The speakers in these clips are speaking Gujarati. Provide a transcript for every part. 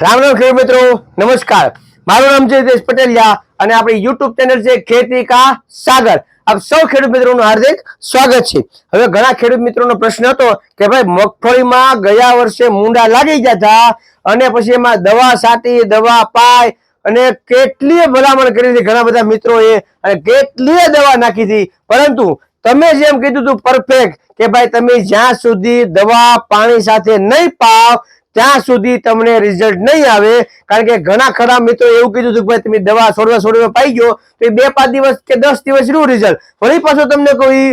રામ રામ ખેડૂત મિત્રો, નમસ્કાર. મારું નામ છે હિતેશ પટેલિયા અને આપણી યુટ્યુબ ચેનલ છે ખેતી કા સાગર. આપ સૌ ખેડૂત મિત્રોનું હાર્દિક સ્વાગત છે. હવે ઘણા ખેડૂત મિત્રોનો પ્રશ્ન હતો કે ભાઈ, મગફળીમાં ગયા વર્ષે મુંડા લાગી ગયા હતા અને પછી એમાં દવા સાટી, દવા પાય અને કેટલીય ભલામણ કરી હતી ઘણા બધા મિત્રોએ અને કેટલીય દવા નાખી હતી. પરંતુ તમે જેમ કીધું હતું પરફેક્ટ કે ભાઈ, તમે જ્યાં સુધી દવા, પાણી સાથે નહીં પાવ ત્યાં સુધી તમને રિઝલ્ટ નહીં આવે, કારણ કે ઘણા ખરા મિત્રો એવું કીધું હતું કે ભાઈ તમે દવા છોડવા છોડવા પાઈ ગયો, તો એ બે પાંચ દિવસ કે દસ દિવસનું રિઝલ્ટ ફરી પાછું તમને કોઈ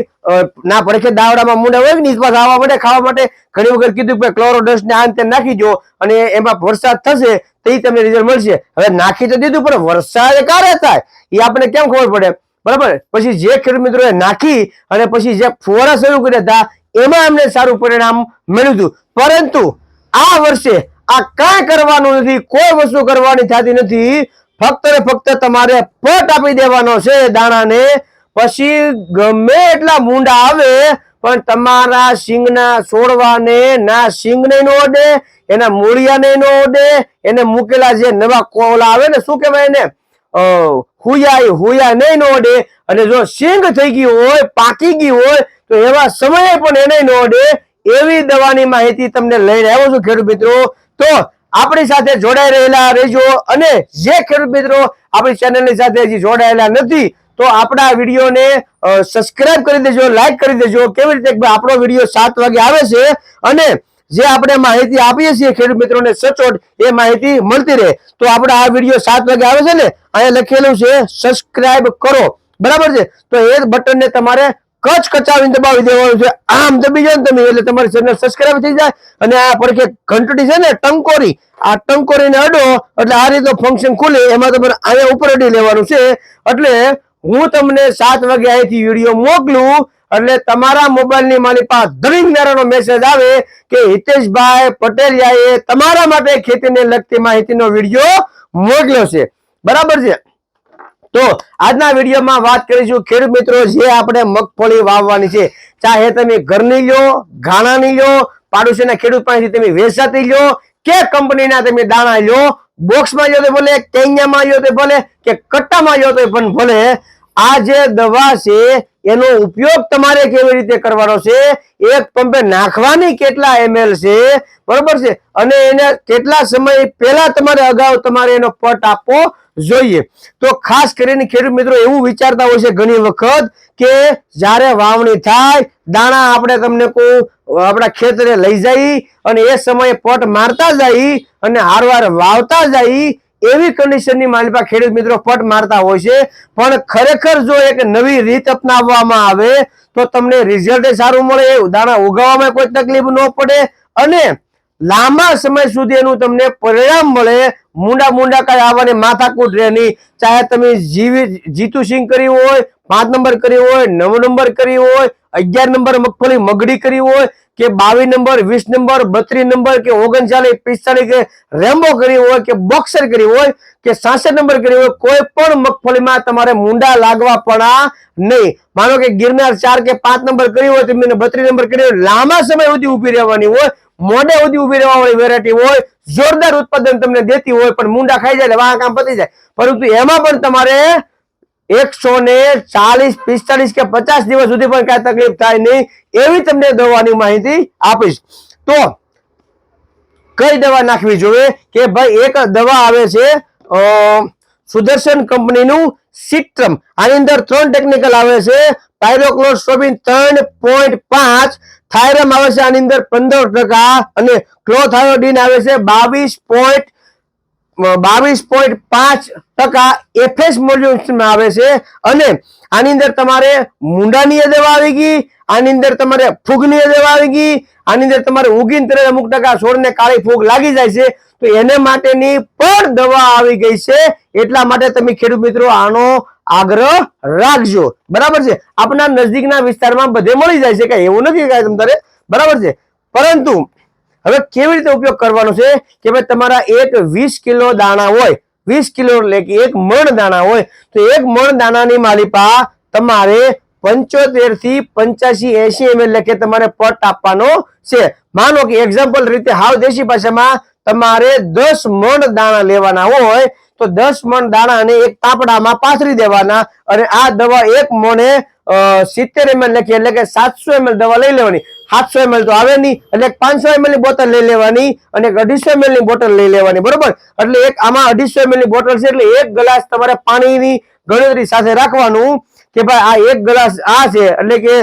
ના પડે કે દાવડામાં મુંડા હોય ને પાછા આવવા માટે, ખાવા માટે ઘણી વખત કીધું કે ક્લોરોડસ ને આ ને તે નાખી દો અને એમાં વરસાદ થશે તો ઈ તમને રિઝલ્ટ મળશે. હવે નાખી તો દીધું, પણ વરસાદ ક્યારે થાય? એ આપણે કેમ ખબર પડે? બરાબર? પછી જે ખેડૂત મિત્રોએ નાખી અને પછી જે ફુવારા શરૂ કર્યા હતા, એમાં અમને સારું પરિણામ મળ્યું હતું. પરંતુ આ વર્ષે આ કાંઈ કરવાનું નથી, કોઈ વસ્તુ કરવાની થતી નથી. ફક્ત ને ફક્ત તમારે પટ આપી દેવાનો છે દાણાને. પછી ગમે એટલા મુંડા આવે, પણ તમારા સિંગના છોડવાને, ના સિંગને નો ઓડે, એના મૂળિયાને નો ઓડે, એને મૂકેલા જે નવા કોલા આવે ને, શું કહેવાય એને? હુયાય હુયા નહીં નો ઓડે. અને જો સિંગ થઈ ગઈ હોય, પાકી ગઈ હોય, તો એવા સમયે પણ એને નો ઓડે. એવી દવાની માહિતી તમને લઈને આવ્યો છું, ખેડૂત મિત્રો. તો આપણી સાથે જોડાઈ રહેલા રહેજો અને જે ખેડૂત મિત્રો આપણી ચેનલની સાથે હજી જોડાયેલા નથી, તો આપણા વિડીયોને સબસ્ક્રાઇબ કરી દેજો લાઈક કરી દેજો. કેવી રીતે આપણો વીડિયો સાત વાગે આવે છે અને જે આપણે માહિતી આપીએ છીએ ખેડૂત મિત્રોને સચોટ, એ માહિતી મળતી રહે. તો આપણે આ વીડિયો સાત વાગે આવે છે ને, અહીંયા લખેલું છે સબસ્ક્રાઇબ કરો. બરાબર છે? તો એ બટનને તમારે કચ કચાવીને દબાવી દેવાનું છે. આમ દબી જાય ને તમે, એટલે તમારી ચેનલ સબસ્ક્રાઇબ થઈ જાય. અને આ પડખે ઘંટડી છે ને, ટંકોરી. આ ટંકોરીને અડો, એટલે આ રીતનું ફંક્શન ખુલે. એમાં તમારે અહીંયા ઉપર અડી લેવાનું છે. એટલે હું તમને સાત વાગે અહીંથી વીડિયો મોકલું. એટલે તમારા મોબાઈલની મારી પાસે ધણીંગારાનો મેસેજ આવે કે હિતેશભાઈ પટેલિયાએ તમારા માટે ખેતીને લગતી માહિતીનો વીડિયો મોકલ્યો છે. બરાબર છે? તો આજના વિડીયોમાં વાત કરીશું ખેડૂત મિત્રો, જે આપણે મગફળી વાવવાની છે. ચાહે તમે ઘરની લો, ઘાણાની લો, પાડોશીના ખેડૂત પાસેથી તમે વેચાતી લો, કે કંપનીના તમે દાણા લ્યો બોક્સમાં લો તો ભલે, કેન્યામાં લો તો ભલે, કે કટ્ટામાં લો તો પણ ભલે, આ જે દવા છે, એનો ઉપયોગ તમારે કેવી રીતે કરવાનો છે? એક પંપે નાખવાની કેટલા એમએલ છે? બરોબર છે? અને એને કેટલા સમય પહેલા તમારે અગાઉ તમારે એનો પટ આપવો? જોઈએ. તો ખાસ કરીને ખેડૂત મિત્રો એવું વિચારતા હોય છે ઘણી વખત કે જ્યારે વાવણી થાય, દાણા આપણે તમને કોઈ, આપણા ખેતરે લઈ જઈ અને એ સમયે પટ મારતા જઈ અને હારવાર વાવતા જઈ એવી કન્ડિશનની માલિપા ખેડૂત મિત્રો પટ મારતા હોય છે. પણ ખરેખર જો એક નવી રીત અપનાવવામાં આવે, તો તમને રિઝલ્ટ સારું મળે, દાણા ઉગાવવામાં કોઈ તકલીફ ન પડે અને લાંબા સમય સુધી એનું તમને પરિણામ મળે. મુંડા મુંડા કાંઈ આવવાની માથાકૂટ રહે નહીં. ચાહે તમે જીવી જીતુ સિંહ કરી હોય, પાંચ નંબર કરી હોય, નવ નંબર કરી હોય, અગિયાર નંબર મગફળી મગડી કરી હોય, કે બાવીસ નંબર, વીસ નંબર, બત્રીસ નંબર, કે ઓગણચાલીસ, પિસ્તાલીસ, કે રેમ્બો કરી હોય, કે બોક્સર કરી હોય, કે સાસઠ નંબર કરી હોય, કોઈ પણ મગફળીમાં તમારે મુંડા લાગવા પડા નહીં. માનો કે ગિરનાર ચાર કે પાંચ નંબર કરી હોય, તો બત્રીસ નંબર કરી હોય, લાંબા સમય સુધી ઊભી રહેવાની હોય મોડે સુધી ઊભી રહેવા વાળી વેરાયટી હોય, જોરદાર ઉત્પાદન તમને દેતી હોય, પણ મુંડા ખાઈ જાય વાહ કામ પતી જાય. પરંતુ એમાં પણ તમારે એકસો ને ચાલીસ, પિસ્તાલીસ કે પચાસ દિવસ સુધી પણ કઈ તકલીફ થાય નહીં, એવી તમને દવાની માહિતી આપીશ. તો કઈ દવા નાખવી જોઈએ કે ભાઈ એક દવા આવે છે સુદર્શન કંપનીનું સિટ્રમ આની અંદર ત્રણ ટેકનિકલ આવે છે પાયરોક્લોસ્ટ્રોબિન ત્રણ પોઈન્ટ પાંચ થાયરમ આવે છે આની અંદર પંદર ટકા અને ક્લોથાયોડિન આવે છે બાવીસ પોઈન્ટ બાવીસ પોઈન્ટ પાંચ ટકા એફએસ મોડ્યુલેશનમાં આવે છે. અને આની અંદર તમારે મુંડાની દવા આવી ગઈ, આની અંદર તમારે ફૂગની દવા આવી ગઈ, આની અંદર તમારે ઉગીન તરત અમુક ટકા છોડને કાળી ફૂગ લાગી જાય છે. તો એને માટેની પણ દવા આવી ગઈ છે. એટલા માટે તમે ખેડૂત મિત્રો, આનો આગ્રહ રાખજો. બરાબર છે? આપણા નજીકના વિસ્તારમાં બધે મળી જાય છે કઈ? એવું નથી કાંઈ તમારે બરાબર છે? પરંતુ હવે કેવી રીતે ઉપયોગ કરવાનો છે કે ભાઈ તમારા એક વીસ કિલો દાણા હોય, વીસ કિલો એટલે કે એક મણ દાણા હોય, તો એક મણ દાણાની માલિપા તમારે પંચોતેરથી પંચ્યાસી એસી એમએલ લેખે તમારે પટ આપવાનો છે. માનો કે એક્ઝામ્પલ રીતે હાવ દેશી ભાષામાં તમારે દસ મણ દાણા લેવાના હોય તો દસ મણ દાણા અને એક તાપડામાં પાથરી દેવાના અને આ દવા એક મણે સિત્તેર એમએલ લખી એટલે કે સાતસો એમએલ દવા લઈ લેવાની. સાતસો એમએલ તો આવે નહીં, એટલે પાંચસો એમએલની બોટલ લઈ લેવાની અને અઢીસો એમએલની બોટલ લઈ લેવાની, બરોબર? એટલે એક આમાં અઢીસો એમએલની બોટલ છે, એટલે એક ગ્લાસ તમારે પાણીની ગણતરી સાથે રાખવાનું કે ભાઈ આ એક ગ્લાસ આ છે, એટલે કે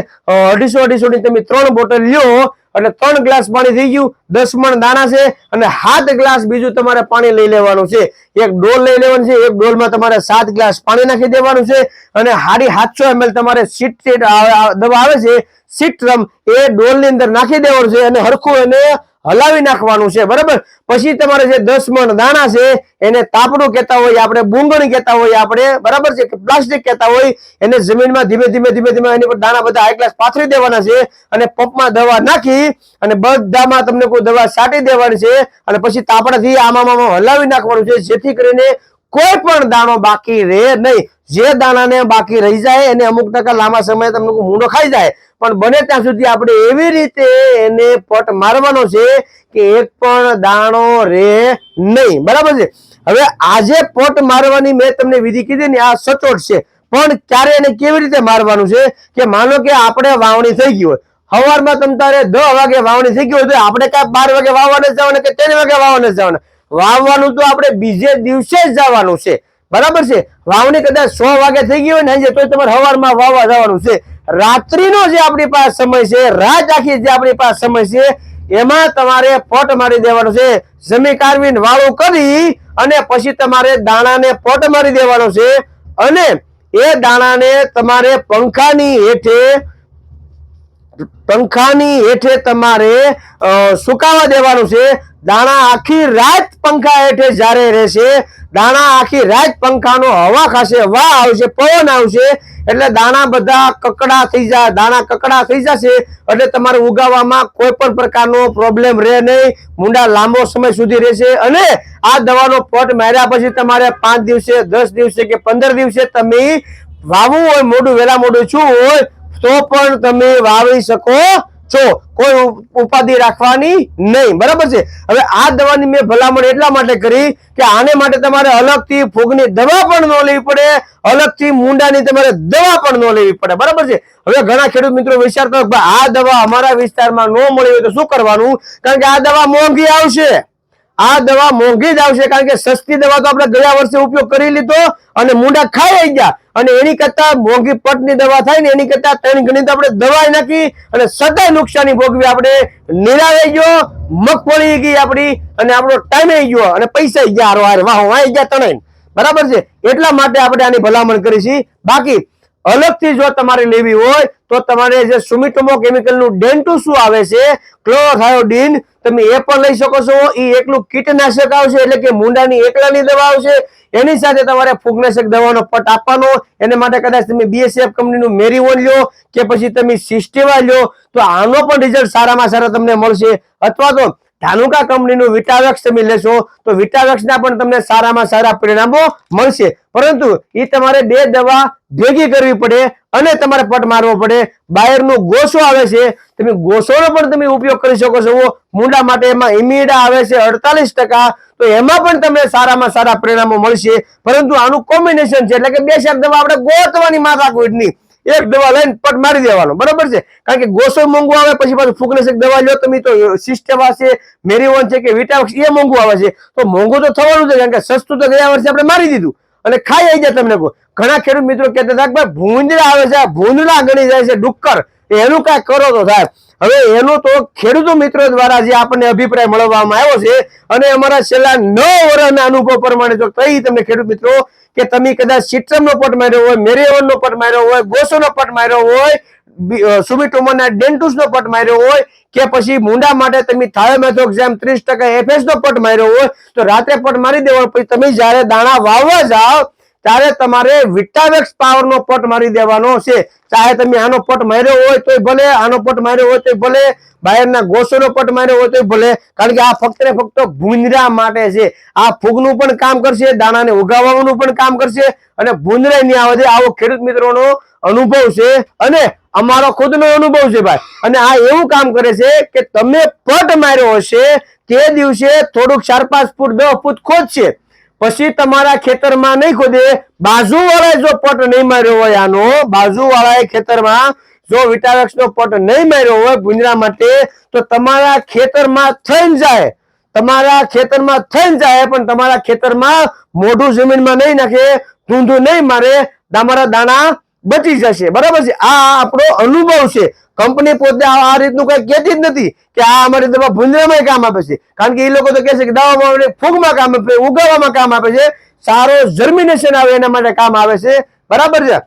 અઢીસો અઢીસો ની તમે ત્રણ બોટલ લ્યો એટલે ત્રણ ગ્લાસ પાણી થઈ ગયું, દસ મણ દાણા છે અને સાત ગ્લાસ બીજું તમારે પાણી લઈ લેવાનું છે. એક ડોલ લઈ લેવાનું છે, એક ડોલમાં તમારે સાત ગ્લાસ પાણી નાખી દેવાનું છે અને હાડી સાતસો એમએલ તમારે સીટ દવા આવે છે સિટ્રમ એ ડોલની અંદર નાખી દેવાનું છે અને હરખું એને હલાવી નાખવાનું છે, બરાબર? પછી તમારે જે દસ મણ દાણા છે, એને તાપડું કહેતા હોય, આપણે બુંગણી કહેતા હોય, આપણે, બરાબર છે? પ્લાસ્ટિક કહેતા હોય, એને જમીનમાં ધીમે ધીમે ધીમે ધીમે એની પર દાણા બધા ગ્લાસ પાથરી દેવાના છે અને પંપમાં દવા નાખી અને બધામાં તમને કોઈ દવા છાંટી દેવાની છે અને પછી તાપડાથી આમાં હલાવી નાખવાનું છે, જેથી કરીને કોઈ પણ દાણો બાકી રહે નહીં. જે દાણાને બાકી રહી જાય એને અમુક ટકા લાંબા સમયે તમને મૂંડો ખાઈ જાય. પણ બને ત્યાં સુધી આપણે એવી રીતે એને પટ મારવાનો છે કે એક પણ દાણો રહે નહીં. બરાબર છે? હવે આજે પટ મારવાની મેં તમને વિધિ કીધી ને, આ સચોટ છે. પણ ક્યારે એને કેવી રીતે મારવાનું છે? કે માનો કે આપણે વાવણી થઈ ગઈ હોય. સવારમાં તમ તારે દસ વાગે વાવણી થઈ ગઈ હોય તો આપણે કાંઈ બાર વાગે વાવવાને જવાના કે ત્રણ વાગે વાવવાને જવાના? વાવવાનું તો આપણે બીજે દિવસે જ જવાનું છે. બરાબર છે? વાવણી કદાચ સો વાગે થઈ ગઈ હોય ને તોય તમારે સવારમાં વાવવા જવાનું છે. રાત્રિનો જે આપણી પાસે સમય છે રાત આખી જે આપણી પાસે સમય છે, એમાં તમારે પોટ મારી દેવાનો છે. જમી કારવીને વાળું કરી અને પછી તમારે દાણાને પોટ મારી દેવાનો છે. અને એ દાણાને તમારે પંખાની હેઠે પંખાની હેઠે તમારે સુકાવા દેવાનું છે. દાણા આખી રાત પંખા હેઠે જ્યારે રહેશે, દાણા આખી રાત પંખાનો હવા ખાશે, હવા આવશે, પવન આવશે, એટલે દાણા બધા કકડા થઈ જાય દાણા કકડા થઈ જશે, એટલે તમારે ઉગાવવામાં કોઈ પણ પ્રકારનો પ્રોબ્લેમ રહે નહીં. મુંડા લાંબો સમય સુધી રહેશે અને આ દવાનો પોટ માર્યા પછી તમારે પાંચ દિવસે, દસ દિવસે કે પંદર દિવસે તમે વાવવું હોય, મોડું, વહેલા મોડું છું હોય, તો પણ તમે વાવી શકો છો કોઈ ઉપાધિ રાખવાની નહીં, બરાબર છે? હવે આ દવાની મેં ભલામણ એટલા માટે કરી કે આને માટે તમારે અલગથી ફૂગની દવા પણ ન લેવી પડે, અલગથી મુંડાની તમારે દવા પણ ન લેવી પડે, બરાબર છે? હવે ઘણા ખેડૂત મિત્રો વિચારતા આ દવા અમારા વિસ્તારમાં ન મળી હોય તો શું કરવાનું? કારણ કે આ દવા મોંઘી આવશે. આ દવા મોંઘી જ આવશે કારણ કે સસ્તી દવા તો આપણે ગયા વર્ષે ઉપયોગ કરી લીધો અને મુંડા ખાઈ ગયા. અને એની કરતા મોંઘી પટની દવા થાય ને એની કરતા ત્રણ ગણી આપણે દવા નાખી અને સદાય નુકસાની ભોગવી આપણે નિરાવાઈ ગયો મગફળી ગઈ આપણી અને આપણો ટાઈમ ગયો અને પૈસા ગયા હારો હાર. વાહ વાઈ ગયા ત્રણેય બરાબર છે? એટલા માટે આપણે આની ભલામણ કરી બાકી, અલગથી જો તમારે લેવી હોય તો તમારે જે સુમિટોમો કેમિકલનું ડેન્ટુ શું આવે છે? ક્લોરોથાયોડિન તમે એ પણ લઈ શકો છો એ એકલું કીટનાશક આવશે, એટલે કે મુંડાની એકલાની દવા આવશે. એની સાથે તમારે ફૂગનાશક દવાનો પટ આપવાનો, એને માટે કદાચ તમે બીએસએફ કંપનીનું મેરીઓન લ્યો કે પછી તમે સિસ્ટેવા લ્યો તો આનો પણ રિઝલ્ટ સારામાં સારા તમને મળશે. અથવા તો ધાનુકા કંપનીનું વિટાવેક્સ તમે લેશો તો વિટાવેક્સના પણ તમને સારામાં સારા પરિણામો મળશે. પરંતુ એ તમારે બે દવા ભેગી કરવી પડે અને તમારે પટ મારવો પડે. બાયરનો ગોસો આવે છે. તમે ગોસોનો પણ તમે ઉપયોગ કરી શકો છો. મુંડા માટે એમાં ઇમિડા આવે છે અડતાલીસ તો એમાં પણ તમને સારામાં સારા પરિણામો મળશે. પરંતુ આનું કોમ્બિનેશન છે, એટલે કે બે શાક દવા આપણે ગોતવાની માથાકૂટ નહીં એક દવા લઈને પટ મારી દેવાનો. બરાબર છે? કારણ કે ગોસો મોંઘું આવે, પછી પાછું ફૂગનાશક દવા લો તમે તો સિસ્ટેમા છે, મેરીવોન છે કે વિટાવક્સ એ મોંઘું આવે છે. તો મોંઘું તો થવાનું છે, કારણ કે સસ્તું તો ગયા વર્ષે આપણે મારી દીધું. અને ખાઈ આવી જાય તમને ઘણા ખેડૂત મિત્રો કહેતા હતા કે ભાઈ ભૂંજળા આવે છે, આ ભૂંજળા ગણી જાય છે ડુક્કર. એનું કાંઈ કરો તો સાહેબ. હવે એનું તો ખેડૂતો મિત્રો દ્વારા જે આપણને અભિપ્રાય મળવામાં આવ્યો છે અને અમારા છેલ્લા નવ વર્ષના અનુભવ પ્રમાણે જો કહી તમને ખેડૂત મિત્રો કે તમે કદાચ સિટ્રમનો પટ માર્યો હોય, મેરેવનનો પટ માર્યો હોય, ગોસોનો પટ માર્યો હોય સુમિટોમોના ડેન્ટુસનો પટ માર્યો હોય કે પછી મુંડા માટે તમે થાયોમેથોક્ઝામ ત્રીસ ટકા એફએસ નો પટ માર્યો હોય, તો રાત્રે પટ મારી દેવો પછી તમે જ્યારે દાણા વાવવા જાઓ ત્યારે તમારે વિટાવેક્સ પાવર નો પટ મારી દેવાનો છે. ચાહે તમે આનો પટ માર્યો હોય તોય ભલે, આનો પટ માર્યો હોય તોય ભલે બાયરના ગોસોનો પટ માર્યો હોય તોય ભલે, કારણ કે આ ફક્ત ને ફક્ત ભૂંદરા માટે છે. આ ફૂગનું પણ કામ કરશે, દાણાને ઉગાવવાનું પણ કામ કરશે અને ભૂંદરા નહીં આવે છે આવો ખેડૂત મિત્રોનો અનુભવ છે. અને અમારો ખુદનો અનુભવ છે ભાઈ. અને આ એવું કામ કરે છે કે તમે પટ માર્યો હશે, તે દિવસે થોડુંક ચાર પાંચ ફૂટ દસ ફૂટ ખોદશે. પછી તમારા ખેતરમાં નહીં ખોદે, બાજુવાળાએ જો પટ નહીં માર્યો હોય આનો, બાજુવાળાએ ખેતરમાં જો વિટાવેક્સ નો પટ નહીં માર્યો હોય ભૂંજરા માટે, તો તમારા ખેતરમાં થઈને જાય. તમારા ખેતરમાં થઈને જાય, પણ તમારા ખેતરમાં મોઢું જમીનમાં નહીં નાખે, ધૂંધું નહીં મારે, તમારા દાણા બચી જશે. બરાબર છે? આ આપણો અનુભવ છે. કંપની પોતે આ રીતનું કઈ કહેતી જ નથી કે આ અમારી દવા ભૂંજરામાં કામ આપે છે. કારણ કે એ લોકો તો કહે છે કે દવામાં ફૂગમાં કામ આપે ઉગાવવામાં કામ આપે છે. સારો જર્મિનેશન આવે એના માટે કામ આવે છે. બરાબર છે?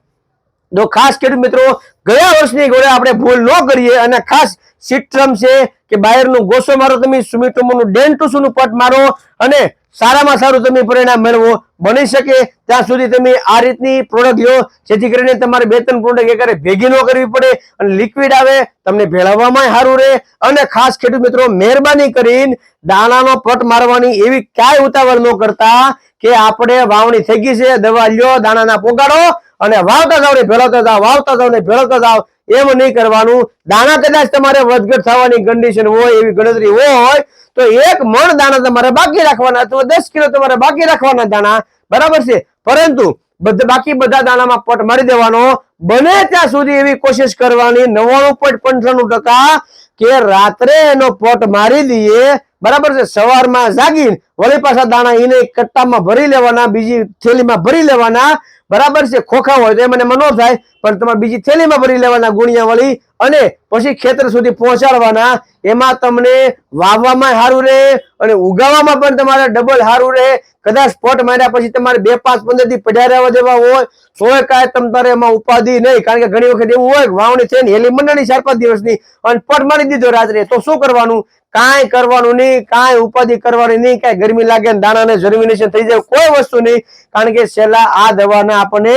તો ખાસ ખેડૂત મિત્રો, ગયા વર્ષની ગોળે આપણે ભૂલ ન કરીએ અને ખાસ સિટ્રમ છે કે બાયરનું ગોસો મારો તમે સુમિટોમોનું ડેન્ટુસુનું પટ મારો. અને સારામાં સારું તમે પરિણામ મેળવો, બની શકે ત્યાં સુધી તમે આ રીતની પ્રોડક્ટ લો, જેથી કરીને તમારે બે ત્રણ પ્રોડક્ટ એકારે ભેગી ન કરવી પડે અને લિક્વિડ આવે, તમને ભેળવવામાં સારું રહે. અને ખાસ ખેડૂત મિત્રો, મહેરબાની કરીને દાણાનો પટ મારવાની એવી ક્યાંય ઉતાવળ ન કરતા કે આપણે વાવણી થઈ ગઈ છે, દવા લ્યો, દાણાના પોગાડો અને વાવતા જાવ ને ભેળવતા જાવ, વાવતા જાવ ને ભેળવતા જાવ, એમ નહીં કરવાનું. દાણા કદાચ તમારે વધઘટ થવાની કન્ડિશન હોય, એવી ગણતરી હોય તો એક મણ દાણા તમારે બાકી રાખવાના અથવા દસ કિલો તમારે બાકી રાખવાના દાણા. બરાબર છે? પરંતુ બાકી બધા દાણામાં પટ મારી દેવાનો. બને ત્યાં સુધી એવી કોશિશ કરવાની. નવ્વાણું પોઈન્ટ પંચાણું ટકા કે રાત્રે એનો પટ મારી દઈએ બરાબર છે? સવારમાં જાગીને વળી પાછા દાણા એને કટ્ટામાં ભરી લેવાના, બીજી થેલીમાં ભરી લેવાના. બરાબર છે? ખોખા હોય તો એ મને મનો થાય, પણ તમારે બીજી થેલીમાં ભરી લેવાના ગુણિયા વળી અને પછી ખેતર સુધી પહોંચાડવાના. એમાં તમને વાવવામાં સારું રહે અને ઉગાવવામાં પણ તમારે ડબલ સારું રહે. કદાચ સ્પોટ માર્યા પછી તમારે બે, પાંચ, પંદરથી રહેવા દેવા હોય સોય કાંઈ તમારે એમાં ઉપાધિ નહીં, કારણ કે ઘણી વખત એવું હોય વાવણી વાવણી થઈને હેલી મંડળની ચાર, પાંચ દિવસની અને પટ મારી દીધો રાત્રે. તો શું કરવાનું? કાંઈ કરવાનું નહીં, કાંઈ ઉપાધિ કરવાની નહીં, કાંઈ ગરમી લાગે દાણાને જર્મિનેશન થઈ જાય, કોઈ વસ્તુ નહીં. કારણ કે છેલ્લા આ દવાના આપણને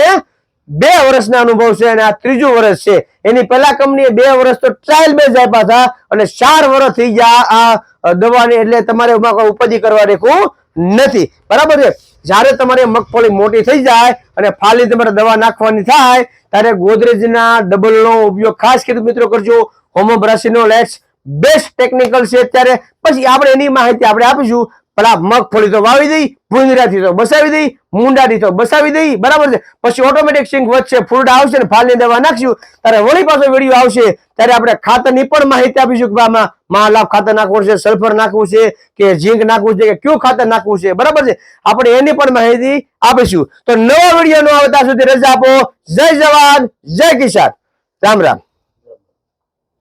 બે વર્ષના અનુભવ છે અને આ ત્રીજું વર્ષ છે. એની પહેલા કંપનીએ બે વર્ષ તો ટ્રાયલ બેઝ આપ્યા હતા અને ચાર વર્ષ થઈ ગયા આ દવાની એટલે તમારે ઉપાધિ કરવા રેખું નથી. બરાબર છે? જ્યારે તમારે મગફળી મોટી થઈ જાય અને ફાલી તમારે દવા નાખવાની થાય, ત્યારે ગોદરેજના ડબલનો ઉપયોગ ખાસ કરી મિત્રો કરજો. હોમોબ્રાસીનો લેક્સ બેસ્ટ ટેકનિકલ છે અત્યારે. પછી આપણે એની માહિતી આપણે આપીશું. પણ મગફળી તો વાવી દઈ, ભૂંજરાથી તો બસાવી દઈ, મુંડાથી તો બસાવી દઈ. બરાબર છે? પછી ઓટોમેટિક સિંક વધશે ફૂરડા આવશે ને ફાલની દવા નાખશું. ત્યારે વળી પાછો વીડિયો આવશે. ત્યારે આપણે ખાતરની પણ માહિતી આપીશું કે આમાં મહાલાભ ખાતર નાખવું છે સલ્ફર નાખવું છે, કે ઝીંક નાખવું છે, કે કયું ખાતર નાખવું છે. બરાબર છે? આપણે એની પણ માહિતી આપીશું. તો નવો વીડિયો નો આવે સુધી રજા આપો. જય જવાન, જય કિસાન. રામ રામ.